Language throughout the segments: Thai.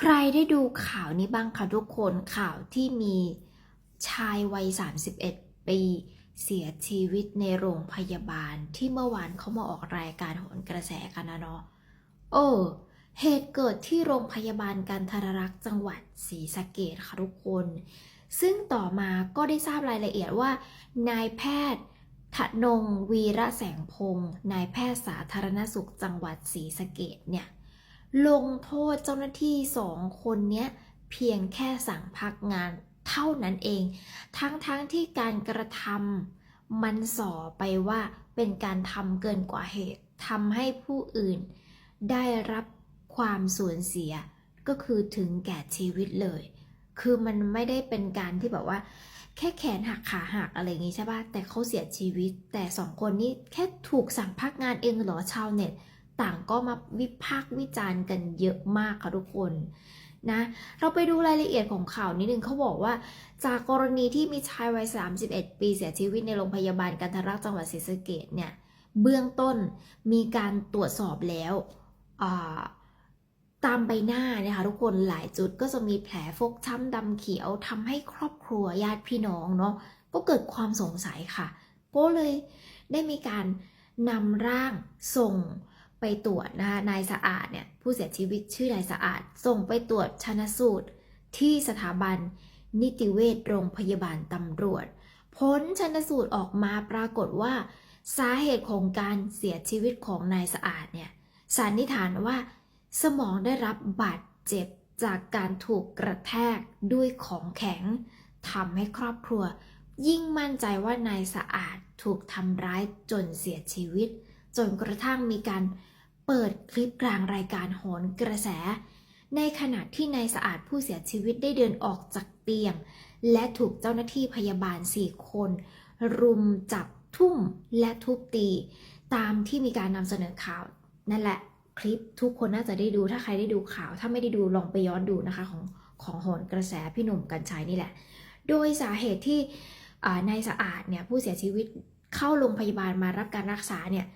ใครได้ดูข่าวนี้บ้างคะทุกคนข่าวที่มีชายวัย 31 ปีเสียชีวิตในโรงพยาบาลที่เมื่อวานเขามาออกรายการโหนกระแสกันนะเนาะโอ้เหตุเกิดที่โรงพยาบาลการทรรักษ์จังหวัดศรีสะเกดค่ะทุกคน ซึ่งต่อมาก็ได้ทราบรายละเอียดว่า นายแพทย์ธนงวีระแสงพงศ์นายแพทย์สาธารณสุขจังหวัดศรีสะเกดเนี่ย ลงโทษเจ้าหน้าที่สองคนเนี้ยเพียงแค่สั่งพักงานเท่านั้นเอง ทั้งๆทที่การกระทำมันส่อไปว่าเป็นการทำเกินกว่าเหตุทำให้ผู้อื่น ได้รับความสูญเสียก็คือถึงแก่ชีวิตเลย คือมันไม่ได้เป็นการที่แบบว่า แค่แขนหักขาหักอะไรอย่างงี้ใช่ป่ะแต่เขาเสียชีวิต แต่สองคนนี้แค่ถูกสั่งพักงานเองเหรอชาวเน็ต ต่างก็มาวิพากษ์วิจารณ์กันเยอะมากค่ะทุกคนนะเราไปดูรายละเอียดของข่าวนิดนึงเขาบอกว่า จากกรณีที่มีชายวัย 31 ปีเสียชีวิตในโรงพยาบาลกันทรักจังหวัดศรีสะเกดเนี่ยเบื้องต้นมีการตรวจสอบแล้วตามใบหน้านะคะทุกคนหลายจุดก็จะมีแผลฟกช้ำดำเขียวทำให้ครอบครัวญาติพี่น้องเนาะก็เกิดความสงสัยค่ะ ก็เลยได้มีการนำร่างส่ง ไปตรวจนะคะนายสะอาดเนี่ยผู้เสียชีวิตชื่อนายสะอาด ส่งไปตรวจชนะสูตรที่สถาบันนิติเวชโรงพยาบาลตำรวจ ผลชนสูตรออกมาปรากฏว่า สาเหตุของการเสียชีวิตของนายสะอาดเนี่ยสันนิษฐานว่าสมองได้รับบาดเจ็บจากการถูกกระแทกด้วยของแข็งทำให้ครอบครัว ยิ่งมั่นใจว่านายสะอาดถูกทำร้ายจนเสียชีวิต จนกระทั่งมีการเปิดคลิปกลางรายการโหนกระแส ในขณะที่นายสะอาดผู้เสียชีวิตได้เดินออกจากเตียง และถูกเจ้าหน้าที่พยาบาล4คน รุมจับทุ่มและทุบตี ตามที่มีการนำเสนอข่าว นั่นแหละคลิปทุกคนน่าจะได้ดูถ้าใครได้ดูข่าว ถ้าไม่ได้ดูลองไปย้อนดูนะคะของของโหนกระแสพี่หนุ่มกัญชัยนี่แหละ โดยสาเหตุที่นายสะอาดเนี่ยผู้เสียชีวิตเข้าโรงพยาบาลมารับการรักษาเนี่ย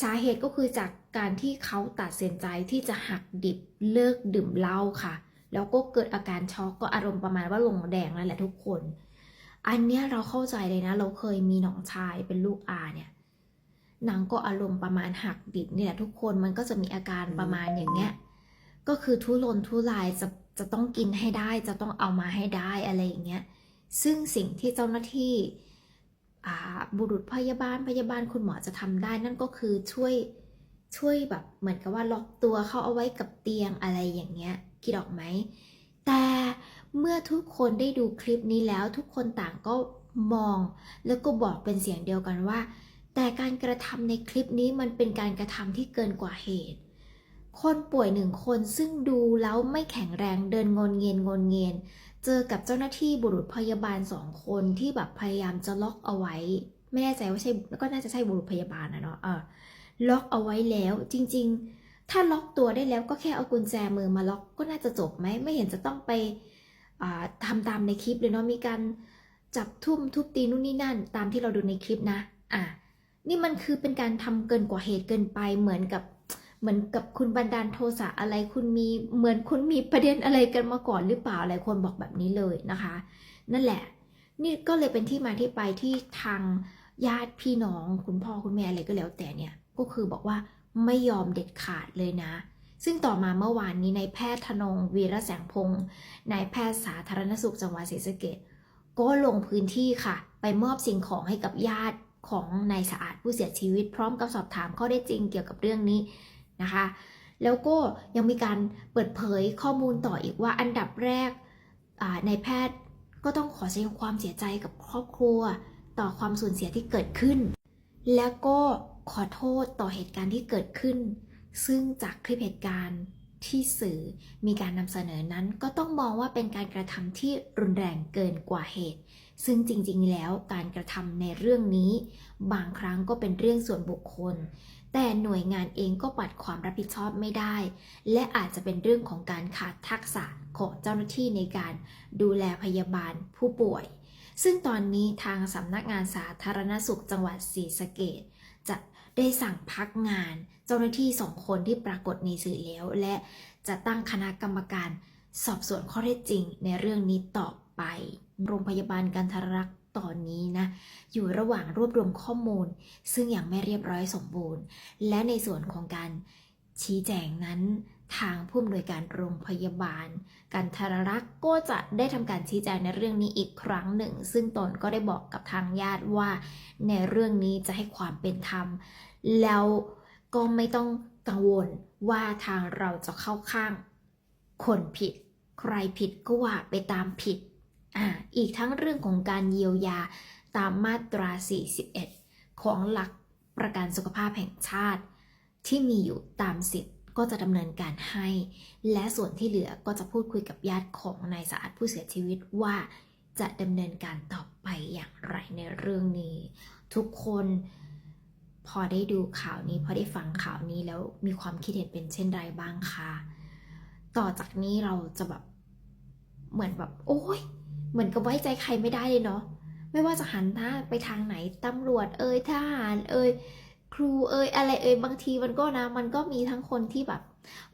สาเหตุก็คือจากการที่เขาตัดสินใจที่จะหักดิบเลิกดื่มเหล้าค่ะ แล้วก็เกิดอาการช็อกก็อารมณ์ประมาณว่าลงแดงนั่นแหละทุกคน อันเนี้ยเราเข้าใจเลยนะ เราเคยมีน้องชายเป็นลูกอาเนี่ยนางก็อารมณ์ประมาณหักดิบนี่แหละทุกคนมันก็จะมีอาการประมาณอย่างเงี้ยก็คือทุรนทุรายจะจะต้องกินให้ได้จะต้องเอามาให้ได้อะไรอย่างเงี้ยซึ่งสิ่งที่เจ้าหน้าที่ บุรุษพยาบาลพยาบาลคุณหมอจะทำได้ นั่นก็คือช่วยช่วยแบบเหมือนกับว่าล็อกตัวเขาเอาไว้กับเตียงอะไรอย่างเงี้ยคิดออกไหม แต่เมื่อทุกคนได้ดูคลิปนี้แล้วทุกคนต่างก็มอง แล้วก็บอกเป็นเสียงเดียวกันว่า แต่การกระทำในคลิปนี้มันเป็นการกระทำที่เกินกว่าเหตุ คนป่วยหนึ่งคนซึ่งดูแล้วไม่แข็งแรงเดินงนเงียนงนเงียน เจอกับเจ้าหน้าที่บุรุษพยาบาลสองคนที่แบบพยายามจะล็อกเอาไว้ ไม่แน่ใจว่าใช่ก็น่าจะใช่บุรุษพยาบาลนะเนาะเออล็อกเอาไว้แล้วจริง ๆ ถ้าล็อกตัวได้แล้วก็แค่เอากุญแจมือมาล็อกก็น่าจะจบไหมไม่เห็นจะต้องไปอ่าทำตามในคลิปเลยเนาะมีการจับทุ่มทุบตีนู่นนี่นั่น ตามที่เราดูในคลิปนะอะนี่มันคือเป็นการทำเกินกว่าเหตุเกินไปเหมือนกับ เหมือนกับคุณบันดาลโทสะอะไรคุณมีเหมือนคุณมีประเด็นอะไรกันมาก่อนหรือเปล่าหลายคนบอกแบบนี้เลยนะคะ นั่นแหละ นี่ก็เลยเป็นที่มาที่ไปที่ทางญาติพี่น้อง คุณพ่อคุณแม่อะไรก็แล้วแต่เนี่ยก็คือบอกว่าไม่ยอมเด็ดขาดเลยนะ ซึ่งต่อมาเมื่อวานนี้นายแพทย์ธนงวีระแสงพงศ์นายแพทย์สาธารณสุขจังหวัดศรีสะเกดก็ลงพื้นที่ค่ะ ไปมอบสิ่งของให้กับญาติของนายสะอาดผู้เสียชีวิต พร้อมกับสอบถามข้อได้จริงเกี่ยวกับเรื่องนี้ นะคะ แล้วก็ยังมีการเปิดเผยข้อมูลต่ออีกว่าอันดับแรกในแพทย์ก็ต้องขอแสดงความเสียใจกับครอบครัว ต่อความสูญเสียที่เกิดขึ้น แล้วก็ขอโทษต่อเหตุการณ์ที่เกิดขึ้น ซึ่งจากคลิปเหตุการณ์ที่สื่อมีการนำเสนอนั้น ก็ต้องมองว่าเป็นการกระทำที่รุนแรงเกินกว่าเหตุ ซึ่งจริงๆแล้วการกระทำในเรื่องนี้ บางครั้งก็เป็นเรื่องส่วนบุคคล แต่หน่วยงานเองก็ปัดความรับผิดชอบไม่ได้ และอาจจะเป็นเรื่องของการขาดทักษะของเจ้าหน้าที่ในการดูแลพยาบาลผู้ป่วย ซึ่งตอนนี้ทางสำนักงานสาธารณสุขจังหวัดศรีสะเกดจะได้สั่งพักงาน เจ้าหน้าที่สองคนที่ปรากฏในสื่อแล้ว และจะตั้งคณะกรรมการสอบสวนข้อเท็จจริงในเรื่องนี้ต่อไป โรงพยาบาลกันทรรักษ์ ตอนนี้นะ อยู่ระหว่างรวบรวมข้อมูล ซึ่งยังไม่เรียบร้อยสมบูรณ์ และในส่วนของการชี้แจงนั้นทางผู้อำนวยการโรงพยาบาล กันทรรักษ์ก็จะได้ทำการชี้แจงในเรื่องนี้อีกครั้งหนึ่ง ซึ่งตนก็ได้บอกกับทางญาติว่า ในเรื่องนี้จะให้ความเป็นธรรม แล้วก็ไม่ต้องกังวลว่าทางเราจะเข้าข้าง คนผิด ใครผิดก็ว่าไปตามผิด อีกทั้งเรื่องของการเยียวยาตามมาตรา 41 ของหลักประกันสุขภาพแห่งชาติ ที่มีอยู่ตามสิทธิ์ก็จะดำเนินการให้ และส่วนที่เหลือก็จะพูดคุยกับญาติของนายสะอาดผู้เสียชีวิตว่าจะดำเนินการต่อไปอย่างไรในเรื่องนี้ ทุกคนพอได้ดูข่าวนี้พอได้ฟังข่าวนี้แล้วมีความคิดเห็นเป็นเช่นไรบ้างคะ ต่อจากนี้เราจะแบบเหมือนแบบ โอ้ย เหมือนกับไว้ใจใครไม่ได้เลยเนาะไม่ว่าจะหันหน้าไปทางไหนตำรวจเอ่ยทหารเอ่ยครูเอ่ยอะไรเอ่ยบางทีมันก็นะ มันก็มีทั้งคนที่แบบ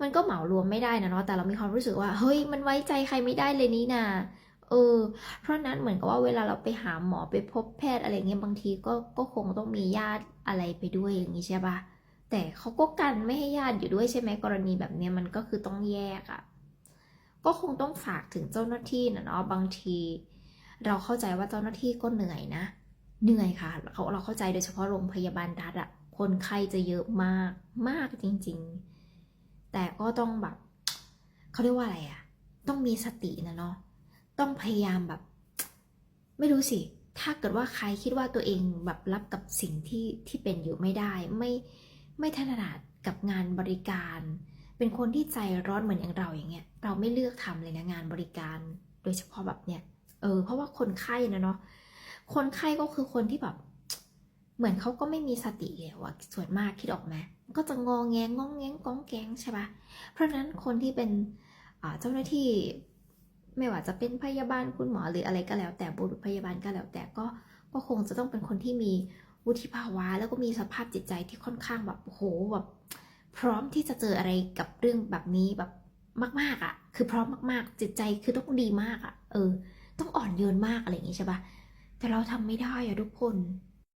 มันก็เหมารวมไม่ได้นะเนาะแต่เรามีความรู้สึกว่าเฮ้ยมันไว้ใจใครไม่ได้เลยนี่นาเออ เพราะนั้นเหมือนกับว่าเวลาเราไปหาหมอไปพบแพทย์อะไรเงี้ยบางทีก็ก็คงต้องมีญาติอะไรไปด้วยอย่างนี้ใช่ปะแต่เขาก็กันไม่ให้ญาติอยู่ด้วยใช่ไหมกรณีแบบเนี้ยมันก็คือต้องแยกอะ ก็คงต้องฝากถึงเจ้าหน้าที่นะเนาะบางที เราเข้าใจว่าเจ้าหน้าที่ก็เหนื่อยนะ เหนื่อยค่ะเราเราเข้าใจโดยเฉพาะโรงพยาบาลรัฐอะคนไข้จะเยอะมากมากจริง ๆ แต่ก็ต้องแบบเขาเรียกว่าอะไรอะต้องมีสตินะเนาะต้องพยายามแบบ ไม่รู้สิถ้าเกิดว่าใครคิดว่าตัวเองแบบรับกับสิ่งที่ที่เป็นอยู่ไม่ได้ ไม่ไม่ถนัดกับงานบริการ เป็นคนที่ใจร้อนเหมือนอย่างเราอย่างเงี้ย เราไม่เลือกทำเลยนะงานบริการ โดยเฉพาะแบบเนี้ย เออ เพราะว่าคนไข้นะเนาะ คนไข้ก็คือคนที่แบบ เหมือนเขาก็ไม่มีสติเลยว่าส่วนมากคิดออกไหมก็จะงองแงงองแงงก้องแกงใช่ปะเพราะนั้นคนที่เป็นเจ้าหน้าที่ไม่ว่าจะเป็นพยาบาลคุณหมอหรืออะไรก็แล้ว แต่บุรุษพยาบาลก็แล้ว แต่ก็ก็คงจะต้องเป็นคนที่มีวุฒิภาวะ แล้วก็มีสภาพจิตใจที่ค่อนข้างแบบโหแบบ พร้อมที่จะเจออะไรกับเรื่องแบบนี้แบบมาก ๆอะ่ะ คือพร้อมมากๆ จิตใจคือต้องดีมากอะ่ะ เออ ต้องอ่อนโยนมากอะไรอย่างงี้ใช่ปะแต่เราทำไม่ได้อะทุกคน